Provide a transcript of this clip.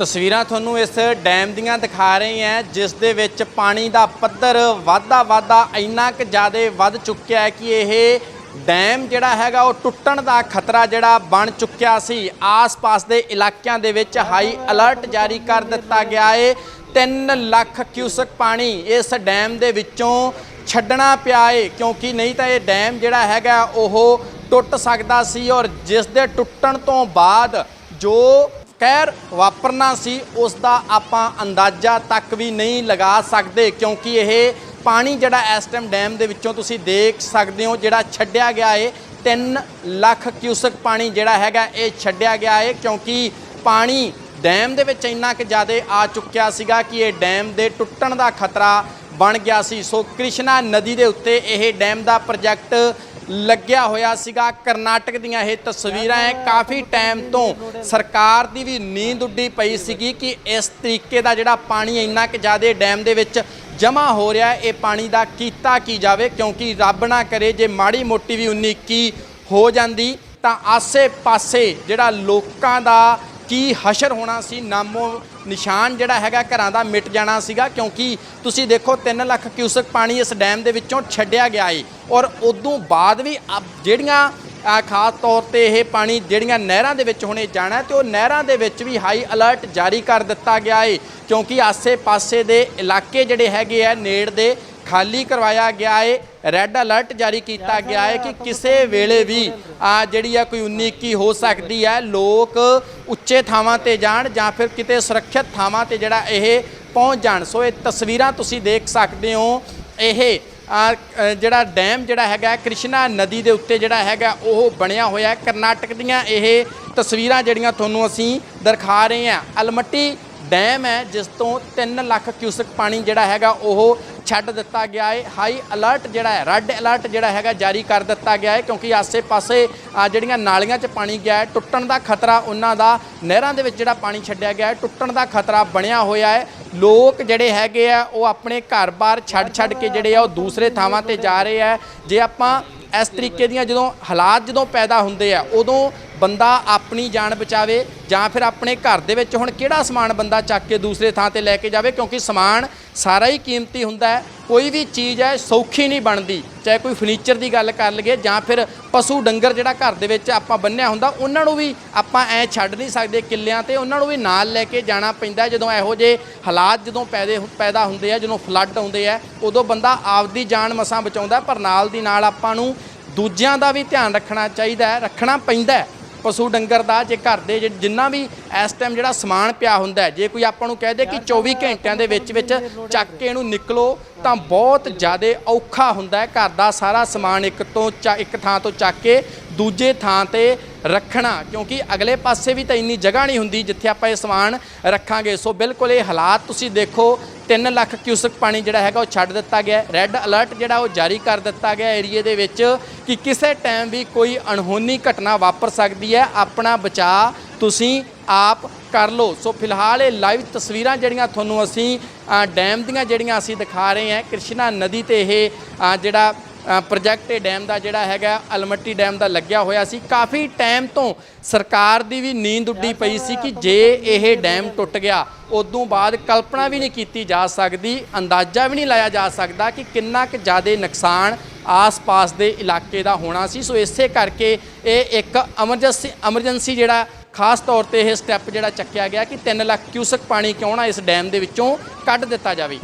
ਤਸਵੀਰਾਂ ਤੁਹਾਨੂੰ ਇਸ ਡੈਮ ਦੀਆਂ ਦਿਖਾ ਰਹੀ ਹਾਂ, ਜਿਸ ਦੇ ਵਿੱਚ ਪਾਣੀ ਦਾ ਪੱਧਰ ਵਾਧਾ ਵਾਧਾ ਇੰਨਾ ਕੁ ਜ਼ਿਆਦਾ ਵੱਧ ਚੁੱਕਿਆ ਹੈ ਕਿ ਇਹ ਡੈਮ ਜਿਹੜਾ ਹੈਗਾ ਉਹ ਟੁੱਟਣ ਦਾ ਖਤਰਾ ਜਿਹੜਾ ਬਣ ਚੁੱਕਿਆ ਸੀ। ਆਸ-ਪਾਸ ਦੇ ਇਲਾਕਿਆਂ ਦੇ ਵਿੱਚ ਹਾਈ ਅਲਰਟ ਜਾਰੀ ਕਰ ਦਿੱਤਾ ਗਿਆ ਹੈ 3 ਲੱਖ ਕਿਊਸਕ ਪਾਣੀ ਇਸ ਡੈਮ ਦੇ ਵਿੱਚੋਂ ਛੱਡਣਾ ਪਿਆ ਏ, ਕਿਉਂਕਿ ਨਹੀਂ ਤਾਂ ਇਹ ਡੈਮ ਜਿਹੜਾ ਹੈਗਾ ਉਹ ਟੁੱਟ ਸਕਦਾ ਸੀ ਔਰ ਜਿਸ ਦੇ ਟੁੱਟਣ ਤੋਂ ਬਾਅਦ ਜੋ ਕਹਿਰ ਵਾਪਰਨਾ ਸੀ ਉਸ ਦਾ ਆਪਾਂ ਅੰਦਾਜ਼ਾ ਤੱਕ ਵੀ ਨਹੀਂ ਲਗਾ ਸਕਦੇ ਕਿਉਂਕਿ ਇਹ ਪਾਣੀ ਜਿਹੜਾ ਇਸ ਟਾਈਮ ਡੈਮ ਦੇ ਵਿੱਚੋਂ ਤੁਸੀਂ ਦੇਖ ਸਕਦੇ ਹੋ, ਜਿਹੜਾ ਛੱਡਿਆ ਗਿਆ ਏ 3 ਲੱਖ ਕਿਊਸਕ ਪਾਣੀ ਜਿਹੜਾ ਹੈਗਾ ਇਹ ਛੱਡਿਆ ਗਿਆ ਏ ਕਿਉਂਕਿ ਪਾਣੀ ਡੈਮ ਦੇ ਵਿੱਚ ਇੰਨਾ ਕਿ ਜ਼ਿਆਦਾ ਆ ਚੁੱਕਿਆ ਸੀਗਾ ਕਿ ਇਹ ਡੈਮ ਦੇ ਟੁੱਟਣ ਦਾ ਖਤਰਾ ਬਣ ਗਿਆ ਸੀ। ਸੋ ਕ੍ਰਿਸ਼ਨਾ ਨਦੀ ਦੇ ਉੱਤੇ ਇਹ ਡੈਮ ਦਾ ਪ੍ਰੋਜੈਕਟ ਲੱਗਿਆ ਹੋਇਆ ਸੀਗਾ। ਕਰਨਾਟਕ ਦੀਆਂ ਇਹ ਤਸਵੀਰਾਂ ਹੈ ਕਾਫੀ ਟਾਈਮ ਤੋਂ ਸਰਕਾਰ ਦੀ ਵੀ ਨੀਂਦ ਉੱਡੀ ਪਈ ਸੀਗੀ ਕਿ ਇਸ ਤਰੀਕੇ ਦਾ ਜਿਹੜਾ ਪਾਣੀ ਇੰਨਾ ਕਿ ਜ਼ਿਆਦਾ ਡੈਮ ਦੇ ਵਿੱਚ ਜਮਾ ਹੋ ਰਿਹਾ, ਇਹ ਪਾਣੀ ਦਾ ਕੀਤਾ ਕੀ ਜਾਵੇ? ਕਿਉਂਕਿ ਰੱਬ ਨਾ ਕਰੇ, ਜੇ ਮਾੜੀ ਮੋਟੀ ਵੀ 19 ਕੀ ਹੋ ਜਾਂਦੀ, ਤਾਂ ਆਸੇ-ਪਾਸੇ ਜਿਹੜਾ ਲੋਕਾਂ ਦਾ ਕੀ ਹਸ਼ਰ ਹੋਣਾ ਸੀ? ਨਾਮੋ ਨਿਸ਼ਾਨ ਜਿਹੜਾ ਹੈਗਾ ਘਰਾਂ ਦਾ ਮਿਟ ਜਾਣਾ ਸੀਗਾ, ਕਿਉਂਕਿ ਤੁਸੀਂ ਦੇਖੋ 3 ਲੱਖ ਕਿਊਸਕ ਪਾਣੀ ਇਸ ਡੈਮ ਦੇ ਵਿੱਚੋਂ ਛੱਡਿਆ ਗਿਆ ਏ। ਔਰ ਉਦੋਂ ਬਾਅਦ ਵੀ ਅਬ ਜਿਹੜੀਆਂ ਖਾਸ ਤੌਰ ਤੇ ਇਹ ਪਾਣੀ ਜਿਹੜੀਆਂ ਨਹਿਰਾਂ ਦੇ ਵਿੱਚ ਹੁਣੇ ਜਾਣਾ ਹੈ, ਤੇ ਉਹ ਨਹਿਰਾਂ ਦੇ ਵਿੱਚ ਵੀ ਹਾਈ ਅਲਰਟ ਜਾਰੀ ਕਰ ਦਿੱਤਾ ਗਿਆ ਏ, ਕਿਉਂਕਿ ਆਸੇ-ਪਾਸੇ ਦੇ ਇਲਾਕੇ ਜਿਹੜੇ ਹੈਗੇ ਆ ਨੇੜ ਦੇ ਖਾਲੀ ਕਰਵਾਇਆ ਗਿਆ ਹੈ ਰੈੱਡ ਅਲਰਟ ਜਾਰੀ ਕੀਤਾ ਗਿਆ ਹੈ ਕਿ ਕਿਸੇ ਵੇਲੇ ਵੀ ਆ ਜਿਹੜੀ ਆ ਕੋਈ 19 21 ਹੋ ਸਕਦੀ ਹੈ ਲੋਕ ਉੱਚੇ ਥਾਵਾਂ ਤੇ ਜਾਣ ਜਾਂ ਫਿਰ ਕਿਤੇ ਸੁਰੱਖਿਅਤ ਥਾਵਾਂ ਤੇ ਜਿਹੜਾ ਇਹ ਪਹੁੰਚ ਜਾਣ। ਸੋ ਇਹ ਤਸਵੀਰਾਂ ਤੁਸੀਂ ਦੇਖ ਸਕਦੇ ਹੋ। ਇਹ ਜਿਹੜਾ ਡੈਮ ਜਿਹੜਾ ਹੈਗਾ, ਕ੍ਰਿਸ਼ਨਾ ਨਦੀ ਦੇ ਉੱਤੇ ਜਿਹੜਾ ਹੈਗਾ, ਉਹ ਬਣਿਆ ਹੋਇਆ ਕਰਨਾਟਕ ਦੀਆਂ ਇਹ ਤਸਵੀਰਾਂ ਜਿਹੜੀਆਂ ਤੁਹਾਨੂੰ ਅਸੀਂ ਦਿਖਾ ਰਹੇ ਹਾਂ। ਅਲਮੱਟੀ ਡੈਮ ਹੈ, ਜਿਸ ਤੋਂ 3 ਲੱਖ ਕਿਊਸਕ ਪਾਣੀ ਜਿਹੜਾ ਹੈਗਾ, ਉਹ ਛੱਡ ਦਿੱਤਾ ਗਿਆ ਹੈ ਹਾਈ ਅਲਰਟ ਜਿਹੜਾ ਹੈ ਰੈੱਡ ਅਲਰਟ ਜਿਹੜਾ ਹੈਗਾ ਜਾਰੀ ਕਰ ਦਿੱਤਾ ਗਿਆ ਹੈ ਕਿਉਂਕਿ ਆਸੇ-ਪਾਸੇ ਜਿਹੜੀਆਂ ਨਾਲੀਆਂ 'ਚ ਪਾਣੀ ਗਿਆ ਹੈ ਟੁੱਟਣ ਦਾ ਖਤਰਾ ਉਹਨਾਂ ਦਾ, ਨਹਿਰਾਂ ਦੇ ਵਿੱਚ ਜਿਹੜਾ ਪਾਣੀ ਛੱਡਿਆ ਗਿਆ ਹੈ ਟੁੱਟਣ ਦਾ ਖਤਰਾ ਬਣਿਆ ਹੋਇਆ ਹੈ ਲੋਕ ਜਿਹੜੇ ਹੈਗੇ ਆ, ਉਹ ਆਪਣੇ ਘਰ-ਬਾਰ ਛੱਡ-ਛੱਡ ਕੇ ਜਿਹੜੇ ਆ, ਉਹ ਦੂਸਰੇ ਥਾਵਾਂ ਤੇ ਜਾ ਰਹੇ ਆ। ਜੇ ਆਪਾਂ ਇਸ ਤਰੀਕੇ ਦੀਆਂ ਜਦੋਂ ਹਾਲਾਤ ਜਦੋਂ ਪੈਦਾ ਹੁੰਦੇ ਆ, ਉਦੋਂ ਬੰਦਾ ਆਪਣੀ ਜਾਨ ਬਚਾਵੇ ਜਾਂ ਫਿਰ ਆਪਣੇ ਘਰ ਦੇ ਵਿੱਚ ਹੁਣ ਕਿਹੜਾ ਸਮਾਨ ਬੰਦਾ ਚੱਕ ਕੇ ਦੂਸਰੇ ਥਾਂ ਤੇ ਲੈ ਕੇ ਜਾਵੇ? ਕਿਉਂਕਿ ਸਮਾਨ ਸਾਰਾ ਹੀ ਕੀਮਤੀ ਹੁੰਦਾ ਹੈ। ਕੋਈ ਵੀ ਚੀਜ਼ ਹੈ, ਸੌਖੀ ਨਹੀਂ ਬਣਦੀ। ਚਾਹੇ ਕੋਈ ਫਰਨੀਚਰ ਦੀ ਗੱਲ ਕਰ ਲਈਏ ਜਾਂ ਫਿਰ ਪਸ਼ੂ ਡੰਗਰ ਜਿਹੜਾ ਘਰ ਦੇ ਵਿੱਚ ਆਪਾਂ ਬੰਨਿਆ ਹੁੰਦਾ, ਉਹਨਾਂ ਨੂੰ ਵੀ ਆਪਾਂ ਐ ਛੱਡ ਨਹੀਂ ਸਕਦੇ ਕਿੱਲਿਆਂ ਤੇ। ਉਹਨਾਂ ਨੂੰ ਵੀ ਨਾਲ ਲੈ ਕੇ ਜਾਣਾ ਪੈਂਦਾ ਜਦੋਂ ਇਹੋ ਜਿਹੇ ਹਾਲਾਤ ਜਦੋਂ ਪੈਦੇ ਪੈਦਾ ਹੁੰਦੇ ਆ, ਜਦੋਂ ਫਲੱਡ ਆਉਂਦੇ ਆ, ਉਦੋਂ ਬੰਦਾ ਆਪਦੀ ਜਾਨ ਮਸਾਂ ਬਚਾਉਂਦਾ ਪਰ ਨਾਲ ਦੀ ਨਾਲ ਆਪਾਂ ਨੂੰ ਦੂਜਿਆਂ ਦਾ ਵੀ ਧਿਆਨ ਰੱਖਣਾ ਚਾਹੀਦਾ ਰੱਖਣਾ ਪੈਂਦਾ ਪਸ਼ੂ ਡੰਗਰ ਦਾ ਜੇ ਘਰ ਦੇ ਜਿ- ਜਿੰਨਾ ਵੀ ਇਸ ਟਾਈਮ ਜਿਹੜਾ ਸਮਾਨ ਪਿਆ ਹੁੰਦਾ ਹੈ ਜੇ ਕੋਈ ਆਪਾਂ ਨੂੰ ਕਹਿ ਦੇ ਕਿ 24 ਘੰਟਿਆਂ ਦੇ ਵਿੱਚ ਵਿੱਚ ਚੱਕ ਕੇ ਇਹਨੂੰ ਨਿਕਲੋ ਤਾਂ ਬਹੁਤ ਜ਼ਿਆਦਾ ਔਖਾ ਹੁੰਦਾ ਹੈ ਘਰ ਦਾ ਸਾਰਾ ਸਮਾਨ ਇੱਕ ਤੋਂ ਚਾ- ਇੱਕ ਥਾਂ ਤੋਂ ਚੱਕ ਕੇ ਦੂਜੇ ਥਾਂ ਤੇ ਰੱਖਣਾ ਕਿਉਂਕਿ ਅਗਲੇ ਪਾਸੇ ਵੀ ਤਾਂ ਇੰਨੀ ਜਗ੍ਹਾ ਨਹੀਂ ਹੁੰਦੀ ਜਿੱਥੇ ਆਪਾਂ ਇਹ ਸਮਾਨ ਰੱਖਾਂਗੇ। ਸੋ ਬਿਲਕੁਲ ਇਹ ਹਾਲਾਤ ਤੁਸੀਂ ਦੇਖੋ 3 ਲੱਖ ਕਿਊਸਕ ਪਾਣੀ ਜਿਹੜਾ ਹੈਗਾ ਉਹ ਛੱਡ ਦਿੱਤਾ ਗਿਆ ਰੈੱਡ ਅਲਰਟ ਜਿਹੜਾ ਉਹ ਜਾਰੀ ਕਰ ਦਿੱਤਾ ਗਿਆ ਏਰੀਏ ਦੇ ਵਿੱਚ ਕਿ ਕਿਸੇ ਟਾਈਮ ਵੀ ਕੋਈ ਅਣਹੋਨੀ ਘਟਨਾ ਵਾਪਰ ਸਕਦੀ ਹੈ। ਆਪਣਾ ਬਚਾਅ ਤੁਸੀਂ ਆਪ ਕਰ ਲਓ। ਸੋ ਫਿਲਹਾਲ ਇਹ ਲਾਈਵ ਤਸਵੀਰਾਂ ਜਿਹੜੀਆਂ ਤੁਹਾਨੂੰ ਅਸੀਂ ਡੈਮ ਦੀਆਂ ਜਿਹੜੀਆਂ ਅਸੀਂ ਦਿਖਾ ਰਹੇ ਹਾਂ, ਕ੍ਰਿਸ਼ਨਾ ਨਦੀ ਤੇ ਇਹ ਜਿਹੜਾ ਪ੍ਰੋਜੈਕਟ ਇਹ ਡੈਮ ਦਾ ਜਿਹੜਾ ਹੈਗਾ ਅਲਮੱਟੀ ਡੈਮ ਦਾ ਲੱਗਿਆ ਹੋਇਆ ਸੀ। ਕਾਫੀ ਟਾਈਮ ਤੋਂ ਸਰਕਾਰ ਦੀ ਵੀ ਨੀਂਦ ਉੱਡੀ ਪਈ ਸੀ ਕਿ ਜੇ ਇਹ ਡੈਮ ਟੁੱਟ ਗਿਆ ਉਦੋਂ ਬਾਅਦ ਕਲਪਨਾ ਵੀ ਨਹੀਂ ਕੀਤੀ ਜਾ ਸਕਦੀ ਅੰਦਾਜ਼ਾ ਵੀ ਨਹੀਂ ਲਾਇਆ ਜਾ ਸਕਦਾ ਕਿ ਕਿੰਨਾ ਕੁ ਜ਼ਿਆਦਾ ਨੁਕਸਾਨ ਆਸ-ਪਾਸ ਦੇ ਇਲਾਕੇ ਦਾ ਹੋਣਾ ਸੀ। ਸੋ ਇਸੇ ਕਰਕੇ ਇਹ ਇੱਕ ਐਮਰਜੈਂਸੀ ਐਮਰਜੈਂਸੀ ਜਿਹੜਾ ਖਾਸ ਤੌਰ ਤੇ ਇਹ ਸਟੈਪ ਜਿਹੜਾ ਚੱਕਿਆ ਗਿਆ ਕਿ 3 ਲੱਖ ਕਿਊਸਕ ਪਾਣੀ ਕਿਉਂ ਨਾ ਇਸ ਡੈਮ ਦੇ ਵਿੱਚੋਂ ਕੱਢ ਦਿੱਤਾ ਜਾਵੇ।